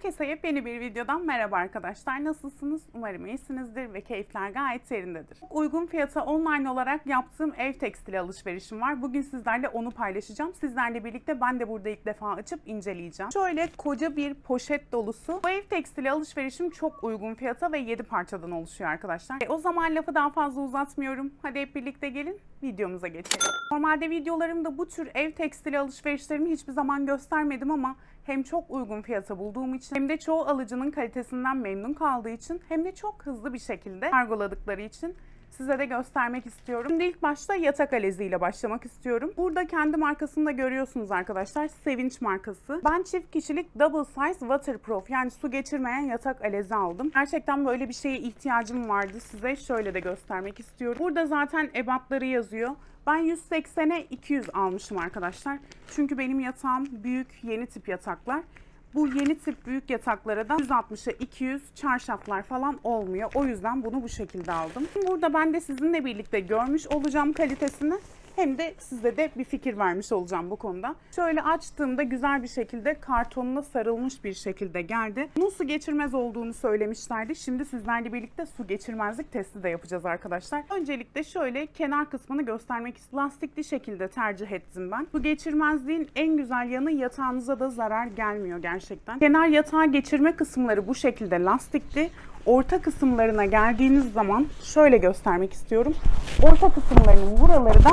Herkese yepyeni bir videodan merhaba arkadaşlar. Nasılsınız? Umarım iyisinizdir ve keyifler gayet yerindedir. Uygun fiyata online olarak yaptığım ev tekstili alışverişim var. Bugün sizlerle onu paylaşacağım. Sizlerle birlikte ben de burada ilk defa açıp inceleyeceğim. Şöyle koca bir poşet dolusu. Bu ev tekstili alışverişim çok uygun fiyata ve 7 parçadan oluşuyor arkadaşlar. E, o zaman lafı daha fazla uzatmıyorum. Hadi hep birlikte gelin videomuza geçelim. Normalde videolarımda bu tür ev tekstili alışverişlerimi hiçbir zaman göstermedim ama hem çok uygun fiyata bulduğum için hem de çoğu alıcının kalitesinden memnun kaldığı için hem de çok hızlı bir şekilde kargoladıkları için size de göstermek istiyorum. Şimdi ilk başta yatak aleziyle başlamak istiyorum. Burada kendi markasını da görüyorsunuz arkadaşlar. Sevinç markası. Ben çift kişilik double size waterproof yani su geçirmeyen yatak alezi aldım. Gerçekten böyle bir şeye ihtiyacım vardı. Size şöyle de göstermek istiyorum. Burada zaten ebatları yazıyor. Ben 180'e 200 almışım arkadaşlar. Çünkü benim yatağım büyük yeni tip yataklar. Bu yeni tip büyük yataklara da 160'a 200 çarşaflar falan olmuyor. O yüzden bunu bu şekilde aldım. Burada ben de sizinle birlikte görmüş olacağım kalitesini. Hem de size de bir fikir vermiş olacağım bu konuda. Şöyle açtığımda güzel bir şekilde kartonuna sarılmış bir şekilde geldi. Bunun su geçirmez olduğunu söylemişlerdi. Şimdi sizlerle birlikte su geçirmezlik testi de yapacağız arkadaşlar. Öncelikle şöyle kenar kısmını göstermek istiyorum. Lastikli şekilde tercih ettim ben. Su geçirmezliğin en güzel yanı yatağınıza da zarar gelmiyor gerçekten. Kenar yatağa geçirme kısımları bu şekilde lastikli. Orta kısımlarına geldiğiniz zaman şöyle göstermek istiyorum. Orta kısımlarının buraları da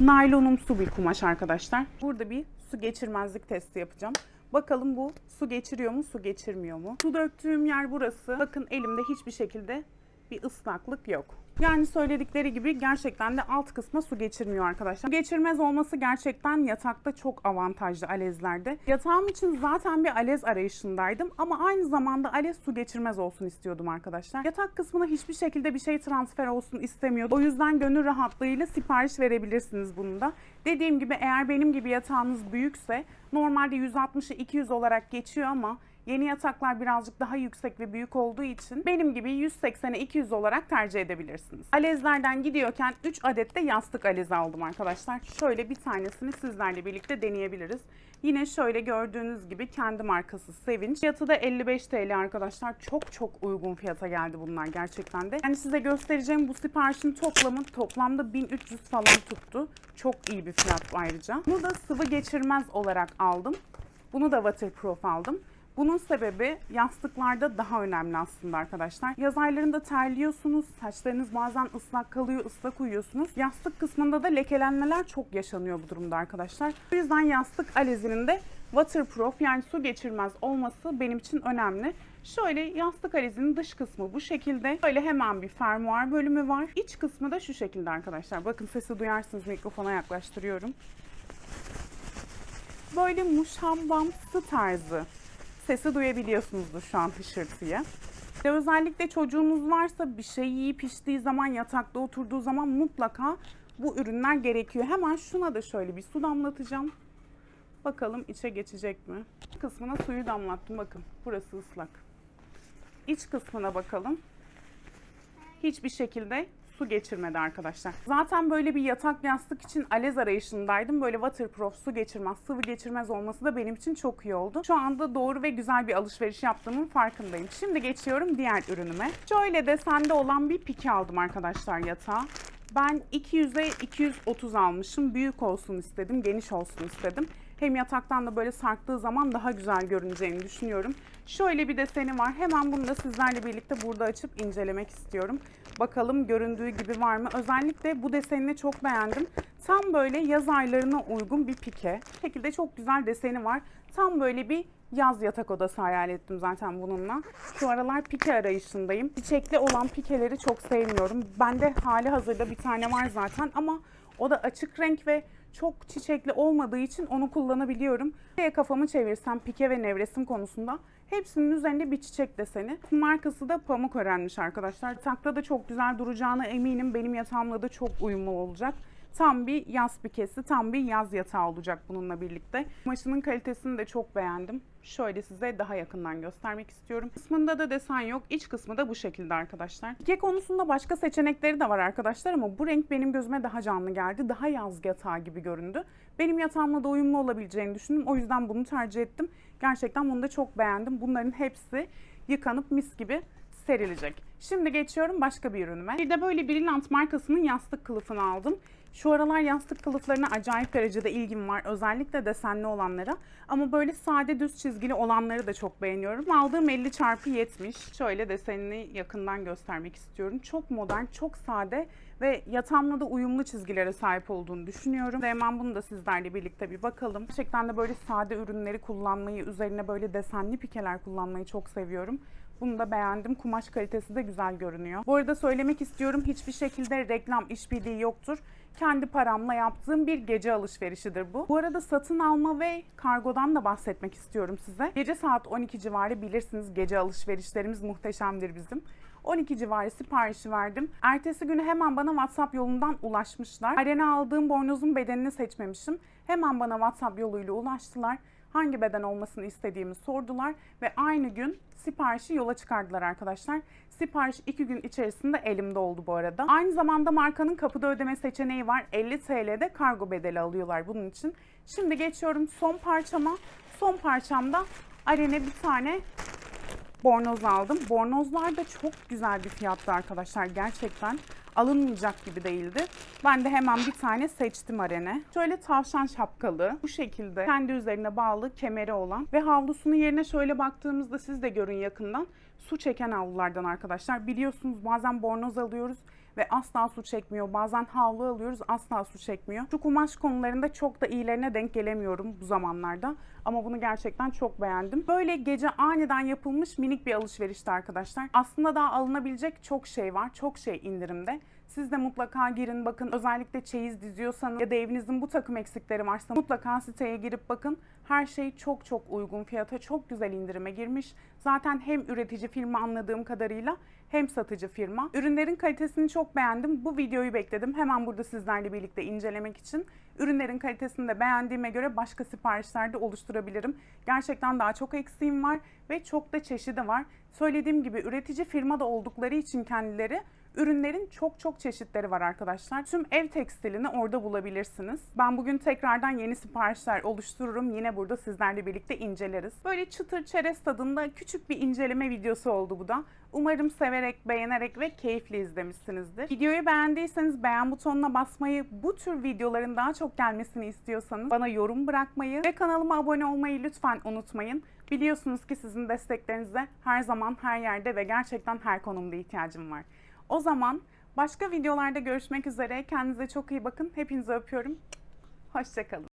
naylonumsu bir kumaş arkadaşlar. Burada bir su geçirmezlik testi yapacağım. Bakalım bu su geçiriyor mu, su geçirmiyor mu? Su döktüğüm yer burası. Bakın elimde hiçbir şekilde bir ıslaklık yok. Yani söyledikleri gibi gerçekten de alt kısma su geçirmiyor arkadaşlar. Geçirmez olması gerçekten yatakta çok avantajlı alezlerde. Yatağım için zaten bir alez arayışındaydım ama aynı zamanda alez su geçirmez olsun istiyordum arkadaşlar. Yatak kısmına hiçbir şekilde bir şey transfer olsun istemiyordum. O yüzden gönül rahatlığıyla sipariş verebilirsiniz bunu da. Dediğim gibi eğer benim gibi yatağınız büyükse normalde 160'ı 200 olarak geçiyor ama Yeni yataklar birazcık daha yüksek ve büyük olduğu için benim gibi 180'e 200 olarak tercih edebilirsiniz. Alezlerden gidiyorken 3 adet de yastık alezi aldım arkadaşlar. Şöyle bir tanesini sizlerle birlikte deneyebiliriz. Yine şöyle gördüğünüz gibi kendi markası Sevinç. Fiyatı da 55 TL arkadaşlar. Çok çok uygun fiyata geldi bunlar gerçekten de. Yani size göstereceğim bu siparişin toplamı toplamda 1300 falan tuttu. Çok iyi bir fiyat ayrıca. Bunu da sıvı geçirmez olarak aldım. Bunu da waterproof aldım. Bunun sebebi yastıklarda daha önemli aslında arkadaşlar. Yaz aylarında terliyorsunuz, saçlarınız bazen ıslak kalıyor, ıslak uyuyorsunuz. Yastık kısmında da lekelenmeler çok yaşanıyor bu durumda arkadaşlar. O yüzden yastık alezinin de waterproof yani su geçirmez olması benim için önemli. Şöyle yastık alezinin dış kısmı bu şekilde. Böyle hemen bir fermuar bölümü var. İç kısmı da şu şekilde arkadaşlar. Bakın sesi duyarsınız mikrofona yaklaştırıyorum. Böyle muşambamsı tarzı sesi duyabiliyorsunuzdur şu an hışırtıyı. Ve özellikle çocuğunuz varsa bir şey yiyip içtiği zaman yatakta oturduğu zaman mutlaka bu ürünler gerekiyor. Hemen şuna da şöyle bir su damlatacağım. Bakalım içe geçecek mi? Kısmına suyu damlattım bakın. Burası ıslak. İç kısmına bakalım. Hiçbir şekilde su geçirmedi arkadaşlar. Zaten böyle bir yatak yastık için alez arayışındaydım. Böyle waterproof su geçirmez, sıvı geçirmez olması da benim için çok iyi oldu. Şu anda doğru ve güzel bir alışveriş yaptığımın farkındayım. Şimdi geçiyorum diğer ürünüme. Şöyle desende olan bir pike aldım arkadaşlar yatağa. Ben 200'e 230 almışım. Büyük olsun istedim, geniş olsun istedim. Hem yataktan da böyle sarktığı zaman daha güzel görüneceğini düşünüyorum. Şöyle bir deseni var. Hemen bunu da sizlerle birlikte burada açıp incelemek istiyorum. Bakalım göründüğü gibi var mı? Özellikle bu desenini çok beğendim. Tam böyle yaz aylarına uygun bir pike. Şekilde çok güzel deseni var. Tam böyle bir yaz yatak odası hayal ettim zaten bununla. Şu aralar pike arayışındayım. Çiçekli olan pikeleri çok sevmiyorum. Bende hali hazırda bir tane var zaten ama o da açık renk ve çok çiçekli olmadığı için onu kullanabiliyorum. Nereye kafamı çevirsem pike ve nevresim konusunda hepsinin üzerinde bir çiçek deseni. Markası da pamuk öğrenmiş arkadaşlar. Takta da çok güzel duracağına eminim. Benim yatağımla da çok uyumlu olacak. Tam bir yaz pikesi, tam bir yaz yatağı olacak bununla birlikte. Kumaşının kalitesini de çok beğendim. Şöyle size daha yakından göstermek istiyorum. Kısmında da desen yok. İç kısmı da bu şekilde arkadaşlar. Pike konusunda başka seçenekleri de var arkadaşlar ama bu renk benim gözüme daha canlı geldi. Daha yaz yatağı gibi göründü. Benim yatağımla da uyumlu olabileceğini düşündüm. O yüzden bunu tercih ettim. Gerçekten bunu da çok beğendim. Bunların hepsi yıkanıp mis gibi serilecek. Şimdi geçiyorum başka bir ürünüme. Bir de böyle Brilliant markasının yastık kılıfını aldım. Şu aralar yastık kılıflarına acayip derecede ilgim var. Özellikle desenli olanlara. Ama böyle sade düz çizgili olanları da çok beğeniyorum. Aldığım 50 çarpı 70. Şöyle desenini yakından göstermek istiyorum. Çok modern, çok sade ve yatağımla da uyumlu çizgilere sahip olduğunu düşünüyorum. Ve hemen bunu da sizlerle birlikte bir bakalım. Gerçekten de böyle sade ürünleri kullanmayı, üzerine böyle desenli pikeler kullanmayı çok seviyorum. Bunu da beğendim. Kumaş kalitesi de güzel görünüyor. Bu arada söylemek istiyorum hiçbir şekilde reklam işbirliği yoktur. Kendi paramla yaptığım bir gece alışverişidir bu. Bu arada satın alma ve kargodan da bahsetmek istiyorum size. Gece saat 12 civarı bilirsiniz gece alışverişlerimiz muhteşemdir bizim. 12 civarı siparişi verdim. Ertesi günü hemen bana WhatsApp yolundan ulaşmışlar. Arena aldığım bornozun bedenini seçmemişim. Hemen bana WhatsApp yoluyla ulaştılar. Hangi beden olmasını istediğimi sordular ve aynı gün siparişi yola çıkardılar arkadaşlar. Sipariş 2 gün içerisinde elimde oldu bu arada. Aynı zamanda markanın kapıda ödeme seçeneği var. 50 TL'de kargo bedeli alıyorlar bunun için. Şimdi geçiyorum son parçama. Son parçamda Arene bir tane bornoz aldım. Bornozlar da çok güzel bir fiyattı arkadaşlar gerçekten. Alınmayacak gibi değildi. Ben de hemen bir tane seçtim arene. Şöyle tavşan şapkalı, bu şekilde kendi üzerine bağlı kemeri olan ve havlusunun yerine şöyle baktığımızda siz de görün yakından su çeken havlulardan arkadaşlar. Biliyorsunuz bazen bornoz alıyoruz ve asla su çekmiyor. Bazen havlu alıyoruz asla su çekmiyor. Şu kumaş konularında çok da iyilerine denk gelemiyorum bu zamanlarda. Ama bunu gerçekten çok beğendim. Böyle gece aniden yapılmış minik bir alışverişti arkadaşlar. Aslında daha alınabilecek çok şey var. Çok şey indirimde. Siz de mutlaka girin bakın. Özellikle çeyiz diziyorsanız ya da evinizin bu takım eksikleri varsa mutlaka siteye girip bakın. Her şey çok çok uygun fiyata, çok güzel indirime girmiş. Zaten hem üretici firma anladığım kadarıyla hem satıcı firma. Ürünlerin kalitesini çok beğendim. Bu videoyu bekledim. Hemen burada sizlerle birlikte incelemek için. Ürünlerin kalitesini de beğendiğime göre başka siparişler de oluşturabilirim. Gerçekten daha çok eksiğim var ve çok da çeşidi var. Söylediğim gibi üretici firma da oldukları için kendileri Ürünlerin çok çok çeşitleri var arkadaşlar. Tüm ev tekstilini orada bulabilirsiniz. Ben bugün tekrardan yeni siparişler oluştururum. Yine burada sizlerle birlikte inceleriz. Böyle çıtır çerez tadında küçük bir inceleme videosu oldu bu da. Umarım severek, beğenerek ve keyifli izlemişsinizdir. Videoyu beğendiyseniz beğen butonuna basmayı, bu tür videoların daha çok gelmesini istiyorsanız bana yorum bırakmayı ve kanalıma abone olmayı lütfen unutmayın. Biliyorsunuz ki sizin desteklerinize her zaman her yerde ve gerçekten her konumda ihtiyacım var. O zaman başka videolarda görüşmek üzere. Kendinize çok iyi bakın. Hepinizi öpüyorum. Hoşçakalın.